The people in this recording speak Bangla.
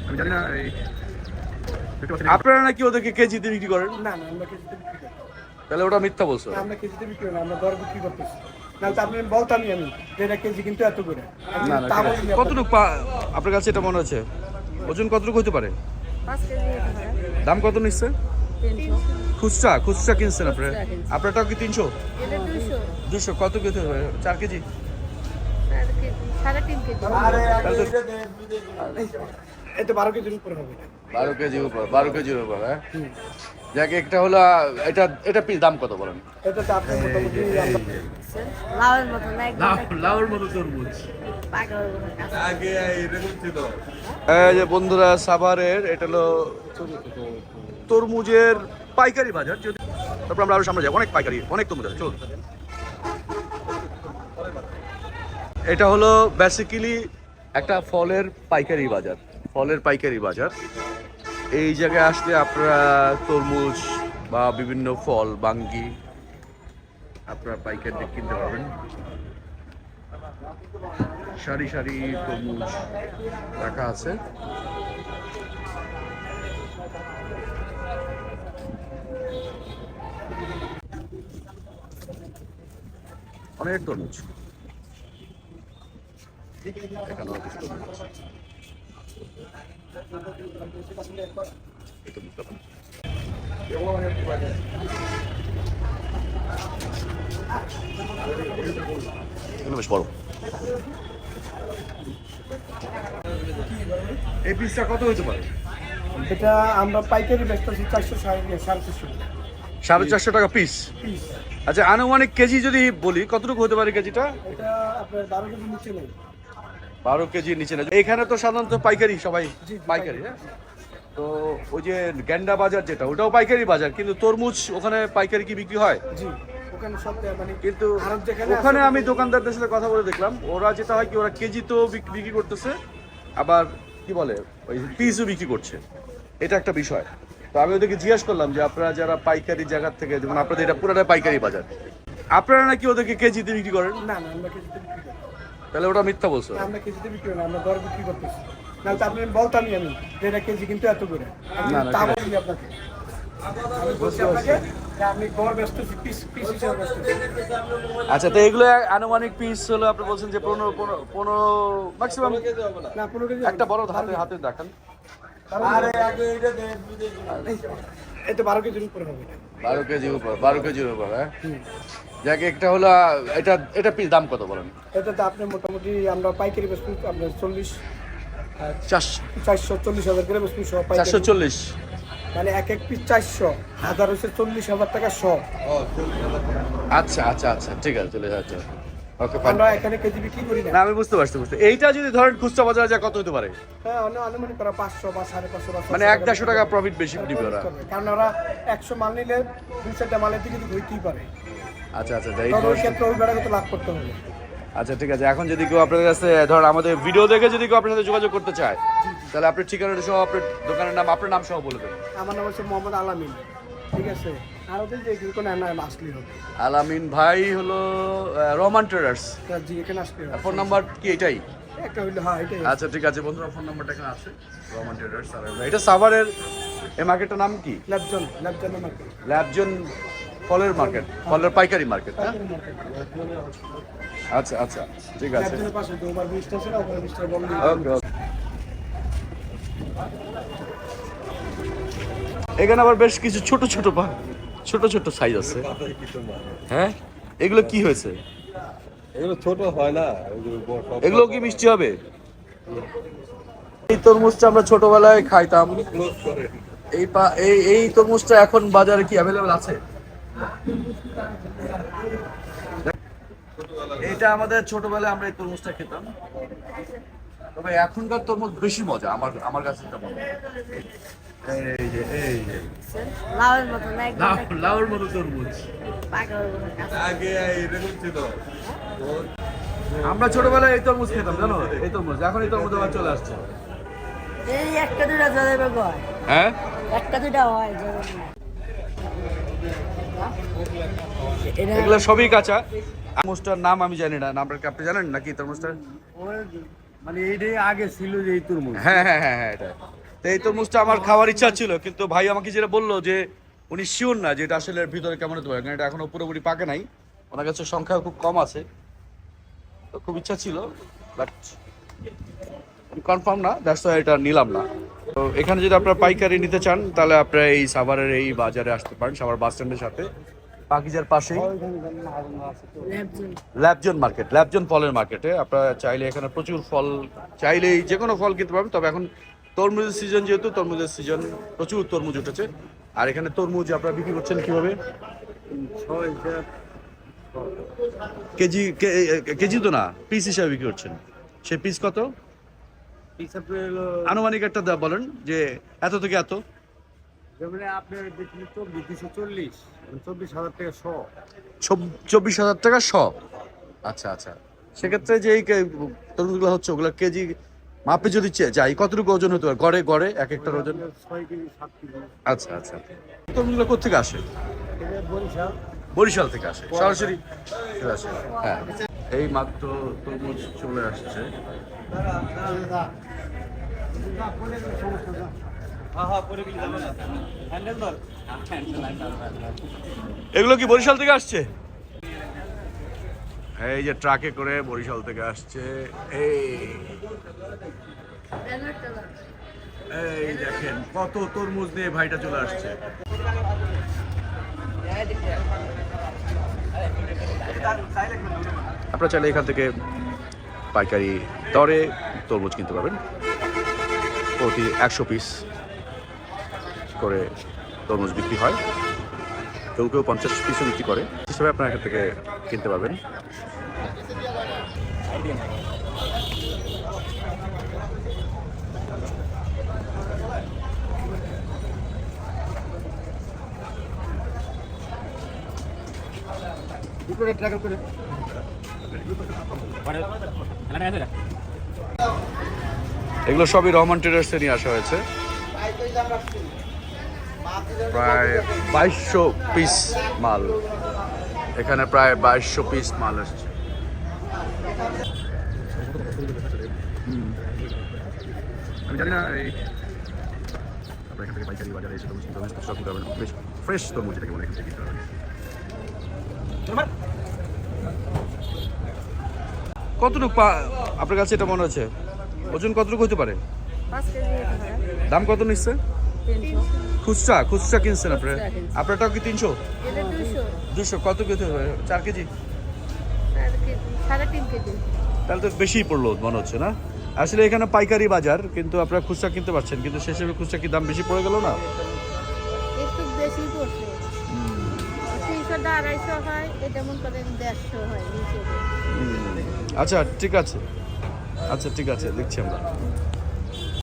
আমি জানি না এই আপনারা নাকি ওদেরকে কেজিতে বিক্রি করেন? না না আমরা কেজিতে বিক্রি করি তাহলে ওটা মিথ্যা বলছো। আমরা কেজিতে বিক্রি করি না আমরা দর বিক্রি করতেছি। কতটুকু পা- আপনার কাছে এটা মনে হচ্ছে? ওজন কতটুকু হতে পারে? হতে পারে। দাম কত নিচ্ছে? খুচরা খুচরা কিনছেন আপনার আপনারটাও কি তিনশো? দুশো কত কেজি হবে চার কেজি? সাড়ে তিন কেজি। বারো কেজির উপরে হবে। বারো কেজি উপর বারো কেজির উপর হ্যাঁ? যাক একটা হলো এটা এটা পিস দাম কত বলেন? এটাতে আপনি মোটামুটি লাউয়ের মতো না একদম মতো তরমুজ। কাঁচা। এই যে বন্ধুরা সাভারের এটা হলো তরমুজের পাইকারি বাজার যদি তারপর আমরা আরও সামনে যাই অনেক পাইকারি অনেক তরমুজ আছে চল এটা হলো বেসিক্যালি একটা ফলের পাইকারি বাজার, ফলের পাইকারি বাজার। এই জায়গায় আসলে আপনারা তরমুজ বা বিভিন্ন ফল, বাঙ্গি আপনারা পাইকারি কিনতে পারবেন। সারি সারি তরমুজ রাখা আছে। অনেক তরমুজ। এখানেও কিছু। এগুলো বেশ বড়। এই পিসটা কত হতে পারে? এটা আমরা পাইকারি বেচতেছি চারশো সাড়ে সাড়ে চারশো। সাড়ে চারশো টাকা পিস পিস আচ্ছা আনুমানিক কেজি যদি বলি কতটুকু হতে পারে কেজিটা? এটা আপনার বারো কেজি নিচে নেই। বারো কেজির নিচে না এখানে তো সাধারণত পাইকারি সবাই পাইকারি হ্যাঁ? তো ওই যে গ্যান্ডা বাজার যেটা ওটাও পাইকারি বাজার কিন্তু তরমুজ ওখানে পাইকারি কি বিক্রি হয়? মানে কিন্তু ওখানে আমি দোকানদারদের সাথে কথা বলে দেখলাম ওরা যেটা হয় কি ওরা কেজি তো বিক- বিক্রি করতেছে আবার কি বলে ওই পিসও বিক্রি করছে। এটা একটা বিষয়। তো আমি ওদেরকে জিজ্ঞেস করলাম যে আপনারা যারা পাইকারি জায়গার থেকে যেমন আপনাদের এটা পুরোটাই পাইকারি বাজার আপনারা নাকি ওদেরকে কেজিতে বিক্রি করেন? না না আমরা কেজিতে তাহলে ওটা মিথ্যা বলছো। না, আমরা কেজিতে বিক্রি করি না আমরা দর বিক্রি করতেছি। নাহলে তো আপনি বলতামই আমি যে এটা কেজি কিন্তু এত করে। না, না, তা। বলিনি আপনাকে। আচ্ছা তো এগুলো আনুমানিক পিস হলো আপনি বলছেন যে পনেরো পনেরো ম্যাক্সিমাম না। একটা বড় হাতে হাতে দেখান। তো বারো কেজির উপরে হবে। বারো কেজি উপর বারো কেজির উপর হ্যাঁ? যাক একটা হলো এটা এটা পিস দাম কত বলেন? এটাতে আপনি মোটামুটি আমরা পাইকারি বেচবো আপনার চল্লিশ চারশো। চল্লিশ হাজার করে চারশো চল্লিশ। মানে এক এক পিস চারশো হাজার হচ্ছে চল্লিশ হাজার টাকা আচ্ছা আচ্ছা আচ্ছা ঠিক আছে চলে যাচ্ছে আমরা এখানে কেজি বিক্রি করি না। আমি বুঝতে পারছি বুঝতে এইটা যদি ধরেন খুচরা বাজারে যা কত হতে পারে? হ্যাঁ আনুমানিক করা পাঁচশো বা সাড়ে পাঁচশো বা মানে এক দেড়শো টাকা প্রফিট বেশি দিবে ওরা কারণ ওরা একশো মাল নিলে দুই চারটা মালের দিকে হইতেই পারে। আচ্ছা আচ্ছা আচ্ছা, এই ক্ষেত্রে ওই বেড়াকে তো লাভ করতে হবে। আচ্ছা ঠিক আছে এখন যদি কেউ আপনাদের কাছে ধর আমাদের ভিডিও দেখে যদি কেউ আপনার সাথে যোগাযোগ করতে চায় তাহলে আপনার ঠিকানাটা সহ আপনার দোকানের নাম আপনার নাম সহ বলে দেবেন। আমার নাম হচ্ছে মোহাম্মদ আলামিন ঠিক আছে। আর ওদের যে কোনো হবে। আলামিন ভাই হলো আহ, রহমান ট্রেডার্স জি এখানে আসলেই হবে। ফোন নাম্বার কি এটাই? একটা হইলে হ্যাঁ এটাই আচ্ছা ঠিক আছে বন্ধুরা ফোন নাম্বারটা এখানে আছে। রহমান ট্রেডার্স আর এটা সাভারের এই মার্কেটটার নাম কি? ল্যাবজন ল্যাবজন মার্কেট। ল্যাবজন ফলের মার্কেট ফলের পাইকারি মার্কেট হ্যাঁ? আচ্ছা আচ্ছা ঠিক আছে। ল্যাবজনের পাশে এখানে আবার বেশ কিছু ছোট ছোট পা ছোট ছোট সাইজ আছে। হ্যাঁ? এগুলো কি হয়েছে? এগুলো ছোট হয় না এগুলো কি মিষ্টি হবে? এই তরমুজটা আমরা ছোটবেলায় খাইতাম। ক্লোজ করে। এই পা এই এই তরমুজটা এখন বাজারে কি অ্যাভেলেবল আছে? এটা আমাদের ছোটবেলায় আমরা এই তরমুজটা খেতাম। তবে এখনকার তরমুজ বেশি মজা আমার আমার কাছে এটা মনে হয়। এই যে এই যে লাউয়ের মতো না একদম মতো তরমুজ। আগে এরকম ছিল। আমরা ছোটবেলায় এই তরমুজ খেতাম জানো? এই তরমুজ এখন এই তরমুজ আবার চলে আসছে। এই একটা দুটা হ্যাঁ। একটা দুটা হয় এগুলো সবই কাঁচা। তরমুজটার নাম আমি জানি না নামটা কি আপনি জানেন নাকি তরমুজটার? মানে এইটাই আগে ছিল যে এই তরমুজ। হ্যাঁ হ্যাঁ হ্যাঁ হ্যাঁ এটা। তো এই তরমুজটা আমার খাওয়ার ইচ্ছা ছিল, কিন্তু ভাই আমাকে যেটা বলল যে উনি শিওর না যে এটা আসলে ভিতরে কেমন হতে পারে, কারণ এটা এখনও পুরোপুরি পাকে নাই। ওনার কাছে সংখ্যা খুব কম আছে। তো খুব ইচ্ছা ছিল বাট কনফার্ম না দ্যাটস এটা নিলাম না। তো এখানে যদি আপনারা পাইকারি নিতে চান, তাহলে আপনারা এই সাভারের এই বাজারে আসতে পারেন, সাভার বাস স্ট্যান্ডের সাথে। পাকিজার পাশেই। ল্যাবজন ল্যাবজন মার্কেট ল্যাবজন ফলের মার্কেটে আপনারা চাইলে এখানে প্রচুর ফল, চাইলেই যে কোনো ফল কিনতে পারবেন, তবে এখন তরমুজের সিজন যেহেতু তরমুজের সিজন প্রচুর তরমুজ উঠেছে। আর এখানে তরমুজ আপনারা বিক্রি করছেন কীভাবে? কেজি কেজি তো না পিস হিসাবে বিক্রি করছেন। সে পিস কত? আনুমানিক একটা দা- বলেন যে এত থেকে এত। চব্বিশ হাজার টাকা শ। আচ্ছা আচ্ছা। সেক্ষেত্রে যে তরমুজগুলো হচ্ছে ওগুলো কেজি মাপে যদি যাই কতটুকু ওজন হতে পারে? গড়ে গড়ে এক একটা ওজন কেজি আচ্ছা আচ্ছা তরমুজগুলো কোথেকে আসে? বরিশাল। বরিশাল থেকে আসে। সরাসরি আসে। হ্যাঁ। এই মাত্র তরমুজ চলে আসছে। এগুলো কি বরিশাল থেকে আসছে? এই যে ট্রাকে করে বরিশাল থেকে আসছে, এই। এই দেখেন, কত তরমুজ নিয়ে ভাইটা চলে আসছে। আপনারা চাইলে এখান থেকে পাইকারি দরে তরমুজ কিনতে পারবেন। প্রতি একশো পিস করে তরমুজ বিক্রি হয়। কেউ কেউ পঞ্চাশ পিসও বিক্রি করে। হিসাবে আপনারা এখান থেকে কিনতে পারবেন। এগুলো সবই রহমান ট্রেডার্সে নিয়ে আসা হয়েছে। প্রায় বাইশশো পিস মাল। এখানে প্রায় বাইশশো পিস মাল আসছে। আমি জানি না এই আপনার এখান থেকে পাইকারি বাজারে এসে তরমুজ কিনতে পারবেন, খুচরা কিনতে পারবেন। বেশ ফ্রেশ তরমুজ যেটাকে বলে এখান থেকে কিনতে পারবেন। কতটুকু পা- আপনার কাছে এটা মনে হচ্ছে? ওজন কতটুকু হতে পারে? দাম কত নিচ্ছে? খুচরা খুচরা কিনছেন আপনার। আপনারটাও কি তিনশো? দুশো কত কেজি হবে চার কেজি? সাড়ে তিন কেজি। তাহলে তো বেশি পড়ল মনে হচ্ছে না? আসলে এখানে পাইকারি বাজার কিন্তু আপনারা খুচরা কিনতে পারছেন কিন্তু সে হিসেবে খুচরা কি দাম বেশি পড়ে গেল না? একটু বেশি পড়ছে। তিনশোটা আড়াইশো হয় এটা মনে করেন দেড়শো হয় আচ্ছা ঠিক আছে। আচ্ছা ঠিক আছে দেখছি আমরা।